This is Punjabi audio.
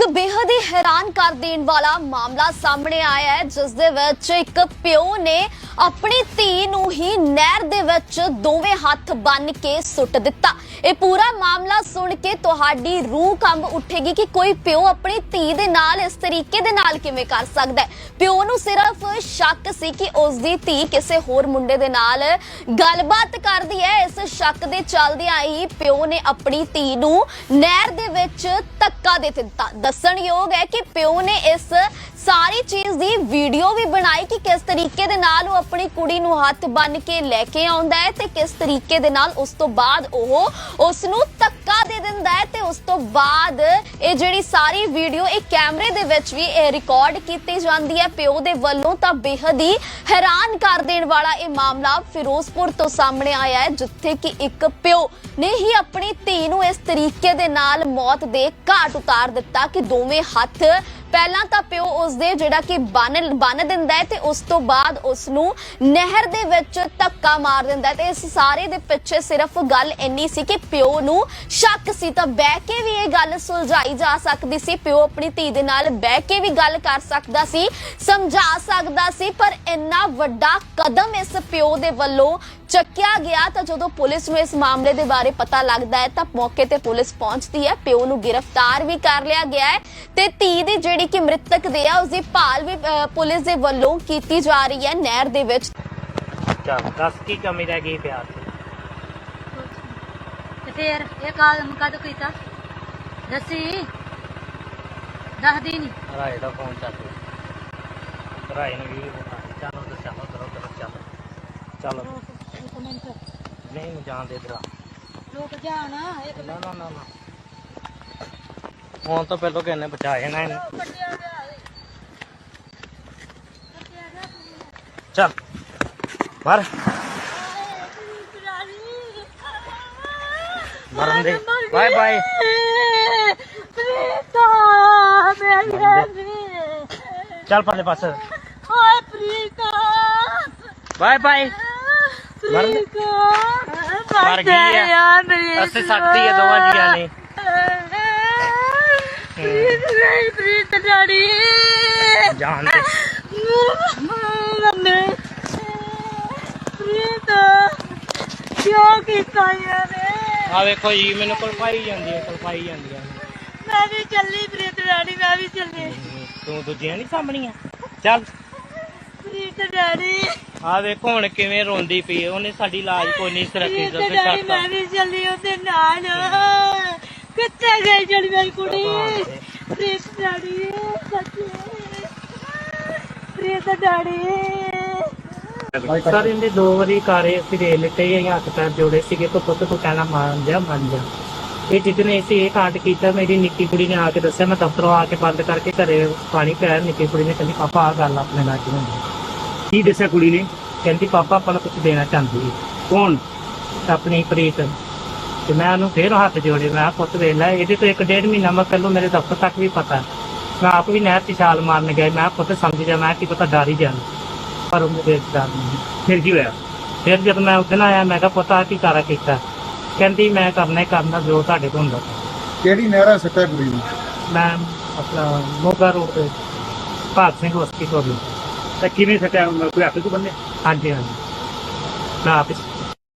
ਇੱਕ ਬੇਹੱਦ ਹੀ ਹੈਰਾਨ ਕਰ ਦੇਣ ਵਾਲਾ ਮਾਮਲਾ ਸਾਹਮਣੇ ਆਇਆ ਹੈ, ਜਿਸ ਦੇ ਵਿੱਚ ਇੱਕ ਪਿਓ ਨੇ ਆਪਣੀ ਧੀ ਨੂੰ ਹੀ ਨਹਿਰ ਦੇ ਵਿੱਚ ਦੋਵੇਂ ਹੱਥ ਬੰਨ ਕੇ ਸੁੱਟ ਦਿੱਤਾ। ਇਹ ਪੂਰਾ ਮਾਮਲਾ ਸੁਣ ਕੇ ਤੁਹਾਡੀ ਰੂਹ ਕੰਬ ਉੱਠੇਗੀ ਕਿ ਕੋਈ ਪਿਓ ਆਪਣੀ ਧੀ ਦੇ ਨਾਲ ਇਸ ਤਰੀਕੇ ਦੇ ਨਾਲ ਕਿਵੇਂ ਕਰ ਸਕਦਾ ਹੈ। ਪਿਓ ਨੂੰ ਸਿਰਫ ਸ਼ੱਕ ਸੀ ਕਿ ਉਸ ਦੀ ਧੀ ਕਿਸੇ ਹੋਰ ਮੁੰਡੇ ਦੇ ਨਾਲ ਗੱਲਬਾਤ ਕਰਦੀ ਹੈ। ਇਸ ਸ਼ੱਕ ਦੇ ਚੱਲਦਿਆਂ ਹੀ ਪਿਓ ਨੇ ਆਪਣੀ ਧੀ ਨੂੰ ਨਹਿਰ ਦੇ ਵਿੱਚ ਧੱਕਾ ਦੇ ਦਿੱਤਾ। ਦੱਸਣਯੋਗ ਹੈ ਕਿ ਪਿਓ ਨੇ ਇਸ ਸਾਰੀ ਚੀਜ਼ ਦੀ ਵੀਡੀਓ ਵੀ ਬਣਾਈ ਕਿ ਕਿਸ ਤਰੀਕੇ ਦੇ ਨਾਲ ਉਹ ਆਪਣੀ ਕੁੜੀ ਨੂੰ ਹੱਥ ਬੰਨ ਕੇ ਲੈ ਕੇ ਆਉਂਦਾ ਹੈ ਤੇ ਕਿਸ ਤਰੀਕੇ ਦੇ ਨਾਲ ਉਸ ਤੋਂ ਬਾਅਦ ਉਹ ਉਸ ਨੂੰ ਧੱਕਾ ਦੇ ਦਿੰਦਾ ਹੈ ਤੇ ਉਸ ਤੋਂ ਬਾਅਦ ਇਹ ਜਿਹੜੀ ਸਾਰੀ ਵੀਡੀਓ ਇਹ ਕੈਮਰੇ ਦੇ ਵਿੱਚ ਵੀ ਇਹ ਰਿਕਾਰਡ ਕੀਤੀ ਜਾਂਦੀ ਹੈ। ਪਿਓ ਦੇ ਵੱਲੋਂ ਤਾਂ ਬੇਹੱਦ ਹੀ ਹੈਰਾਨ ਕਰ ਦੇਣ ਵਾਲਾ ਇਹ ਮਾਮਲਾ ਫਿਰੋਜ਼ਪੁਰ ਤੋਂ ਸਾਹਮਣੇ ਆਇਆ ਹੈ, ਜਿੱਥੇ ਕਿ ਇੱਕ ਪਿਓ ਨੇ ਹੀ ਆਪਣੀ ਧੀ ਨੂੰ ਇਸ ਤਰੀਕੇ ਦੇ ਨਾਲ ਮੌਤ ਦੇ ਘਾਟ ਉਤਾਰ ਦਿੱਤਾ ਕਿ ਦੋਵੇਂ ਹੱਥ ਪਹਿਲਾਂ ਤਾਂ ਪਿਓ ਉਸ ਦੇ ਜਿਹੜਾ ਕਿ ਬੰਨ ਬੰਨ ਦਿੰਦਾ ਹੈ ਤੇ ਉਸ ਤੋਂ ਬਾਅਦ ਉਸ ਨੂੰ ਨਹਿਰ ਦੇ ਵਿੱਚ ਧੱਕਾ ਮਾਰ ਦਿੰਦਾ ਹੈ। ਤੇ ਇਸ ਸਾਰੇ ਦੇ ਪਿੱਛੇ ਸਿਰਫ ਗੱਲ ਇੰਨੀ ਸੀ ਕਿ ਪਿਓ ਨੂੰ ਸ਼ੱਕ ਸੀ। ਤਾਂ ਬਹਿ ਕੇ ਵੀ ਇਹ ਗੱਲ ਸੁਲਝਾਈ ਜਾ ਸਕਦੀ ਸੀ। ਪਿਓ ਆਪਣੀ ਧੀ ਦੇ ਨਾਲ ਬਹਿ ਕੇ ਵੀ ਗੱਲ ਕਰ ਸਕਦਾ ਸੀ, ਸਮਝਾ ਸਕਦਾ ਸੀ। ਪਰ ਇੰਨਾ ਵੱਡਾ ਕਦਮ ਇਸ ਪਿਓ ਦੇ ਵੱਲੋਂ ਚੱਕਿਆ ਗਿਆ ਤਾਂ ਜਦੋਂ ਪੁਲਿਸ ਨੂੰ ਇਸ ਮਾਮਲੇ ਦੇ ਬਾਰੇ ਪਤਾ ਲੱਗਦਾ ਹੈ ਤਾਂ ਮੌਕੇ ਤੇ ਪੁਲਿਸ ਪਹੁੰਚਦੀ ਹੈ। ਪਿਓ ਨੂੰ ਗ੍ਰਿਫਤਾਰ ਵੀ ਕਰ ਲਿਆ ਗਿਆ ਹੈ ਤੇ ਧੀ ਦੀ ਜਿਹੜੀ ਕਿ ਮ੍ਰਿਤਕ ਦੇ ਆ ਉਸ ਦੀ ਭਾਲ ਵੀ ਅਹ, ਪੁਲਿਸ ਦੇ ਵੱਲੋਂ ਕੀਤੀ ਜਾ ਰਹੀ ਹੈ ਨਹਿਰ ਦੇ ਵਿੱਚ। ਚੱਲ ਦੱਸ ਕੀ ਕਮੀ ਰਹਿ ਗਈ ਪਿਆਰ ਦੀ? ਤੇ ਫੇਰ ਇਹ ਕਾਲਮ ਕਦ ਕੀਤਾ ਦੱਸੀ? ਦੱਸਦੀ ਨਹੀਂ ਰਾਏ ਦਾ ਫੋਨ ਚੱਲ ਰਿਹਾ ਰਾਏ ਨੂੰ ਵੀ ਬੁਖਾਰ ਚੱਲ ਉਧਰ ਚੱਲ ਉਧਰ ਉਧਰ ਚੱਲ। ਚੱਲ। ਇੱਕ ਮਿੰਟ ਨਹੀਂ ਜਾਣ ਦੇ ਇਧਰ ਲੋਕ ਜਾਣ ਇੱਕ ਨਾ ਨਾ ਨਾ ਨਾ। ਫੋਨ ਤੋਂ ਪਹਿਲਾਂ ਕਿਹਨੇ ਬਚਾਇਆ ਨਾ ਇਹਨੂੰ। ਕੱਟਿਆ ਗਿਆ ਏ। ਚੱਲ ਮਰ। ਮਰਨ ਦੇ। Bye bye. ਪ੍ਰੀਤਾ ਮੇਰੀ ਚੱਲ ਪਰਲੇ ਪਾਸੇ। ਹਾਏ ਪ੍ਰੀਤਾ। Bye bye. ਮਰਨ ਦੇ। ਪ੍ਰੀਤਾ ਮਰ ਗਈ ਆ। ਅਸੀਂ ਸਕਤੀ ਆ ਦੋਵਾਂ ਜੀਆਂ ਨੇ। ਪ੍ਰੀਤ ਨਹੀਂ ਪ੍ਰੀਤ ਡਾੜੀ ਜਾਣ ਦੇ। ਮੰਮੀ ਪ੍ਰੀਤ ਕਿਉਂ ਕੀਤਾ ਯਾਰ ਆ ਵੇਖੋ ਜੀ ਮੈਨੂੰ ਕਲਪਾਈ ਜਾਂਦੀ ਹੈ ਕਲਪਾਈ ਜਾਂਦੀ ਹੈ। ਮੈਂ ਵੀ ਚੱਲੀ ਪ੍ਰੀਤ ਡਾੜੀ ਮੈਂ ਵੀ ਚੱਲੀ। ਤੂੰ ਦੂਜੀਆਂ ਨਹੀਂ ਸਾਹਮਣੀਆਂ ਚੱਲ। ਪ੍ਰੀਤ ਡਾੜੀ ਆ ਵੇਖੋ ਹੁਣ ਕਿਵੇਂ ਰੋਂਦੀ ਪਈ ਹੈ। ਉਹਨੇ ਸਾਡੀ ਲਾਜ ਕੋਈ ਨਹੀਂ ਜਦੋਂ ਡਾੜੀ ਛੱਡਤਾ ਮੈਂ ਵੀ ਚੱਲੀ ਉਹਦੇ ਨਾਲ। ਕਿੱਥੇ ਗਈ ਜਿਹੜੀ ਮੇਰੀ ਕੁੜੀ ਪ੍ਰੀਤ ਡਾੜੀ ਸੱਚੀ। ਪ੍ਰੀਤ ਡਾੜੀ ਸਰ ਇਹਨੇ ਦੋ ਵਾਰੀ ਕਾਰੇ ਅਸੀਂ ਦੇ ਲਿੱਤੇ ਇਹ ਹੱਥ ਪੈਰ ਜੋੜੇ ਸੀਗੇ ਤੋਂ ਪੁੱਤ ਤੂੰ ਕਹਿਣਾ ਮੰਨ ਜਾ ਮੰਨ ਜਾ। ਇਹ ਜਿੱਦਨੇ ਅਸੀਂ ਇਹ ਕਾਂਡ ਕੀਤਾ ਮੇਰੀ ਨਿੱਕੀ ਕੁੜੀ ਨੇ ਆ ਕੇ ਦੱਸਿਆ ਮੈਂ ਦਫ਼ਤਰੋਂ ਆ ਕੇ ਬੰਦ ਕਰਕੇ ਘਰੇ ਪਾਣੀ ਪਿਆ ਨਿੱਕੀ ਕੁੜੀ ਨੇ ਕਹਿੰਦੀ ਪਾਪਾ ਆ ਗੱਲ ਆਪਣੇ ਨਾਲ ਕਿਉਂ ਹੁੰਦੀ ਕੀ ਦੱਸਿਆ ਕੁੜੀ ਨੇ? ਕਹਿੰਦੀ ਪਾਪਾ ਆਪਾਂ ਨੂੰ ਕੁਝ ਦੇਣਾ ਚਾਹੁੰਦੀ ਹੈ ਕੌਣ? ਆਪਣੀ ਪ੍ਰੀਤ। ਤੇ ਮੈਂ ਉਹਨੂੰ ਫੇਰ ਹੱਥ ਜੋੜੇ ਮੈਂ ਕਿਹਾ, ਪੁੱਤ ਵੇਖ ਲੈ ਇਹਦੇ ਤੋਂ ਇੱਕ ਡੇਢ ਮਹੀਨਾ ਮੈਂ ਪਹਿਲਾਂ ਮੇਰੇ ਦਫ਼ਤਰ ਤੱਕ ਵੀ ਪਤਾ। ਮੈਂ ਆਪ ਵੀ ਨਹਿਰ 'ਚ ਛਾਲ ਮਾਰਨ ਗਿਆ। ਮੈਂ ਕਿਹਾ, ਪੁੱਤ ਸਮਝ ਜਾ ਮੈਂ ਕੀ ਪਤਾ ਡਰ ਹੀ ਜਾਣਾ। ਪਰ ਉਹਨੂੰ ਦੇਖ ਡਰ ਨਹੀਂ ਫਿਰ ਕੀ ਹੋਇਆ? ਫਿਰ ਜਦ ਮੈਂ ਉਦਣ ਆਇਆ ਮੈਂ ਕਿਹਾ ਪੁੱਤ ਆ ਕੀ ਕਾਰਾ ਕੀਤਾ? ਕਹਿੰਦੀ ਮੈਂ ਕਰਨਾ ਹੀ ਕਰਨਾ ਜੋ ਤੁਹਾਡੇ ਤੋਂ ਹੁੰਦਾ। ਕਿਹੜੀ ਨਹਿਰਾ ਸੱਟਾ ਕੁੜੀ ਨੂੰ? ਮੈਂ ਆਪਣਾ ਮੋਗਾ ਰੋਡ ਤੇ ਭਾਗ ਸਿੰਘ ਹਸਪੀਟਲ ਤਾਂ ਕਿਵੇਂ ਸੱਟਿਆ ਕੋਈ ਹੱਥ ਤੋਂ ਬੰਨੇ? ਹਾਂਜੀ ਹਾਂਜੀ। ਮੈਂ ਆਪੇ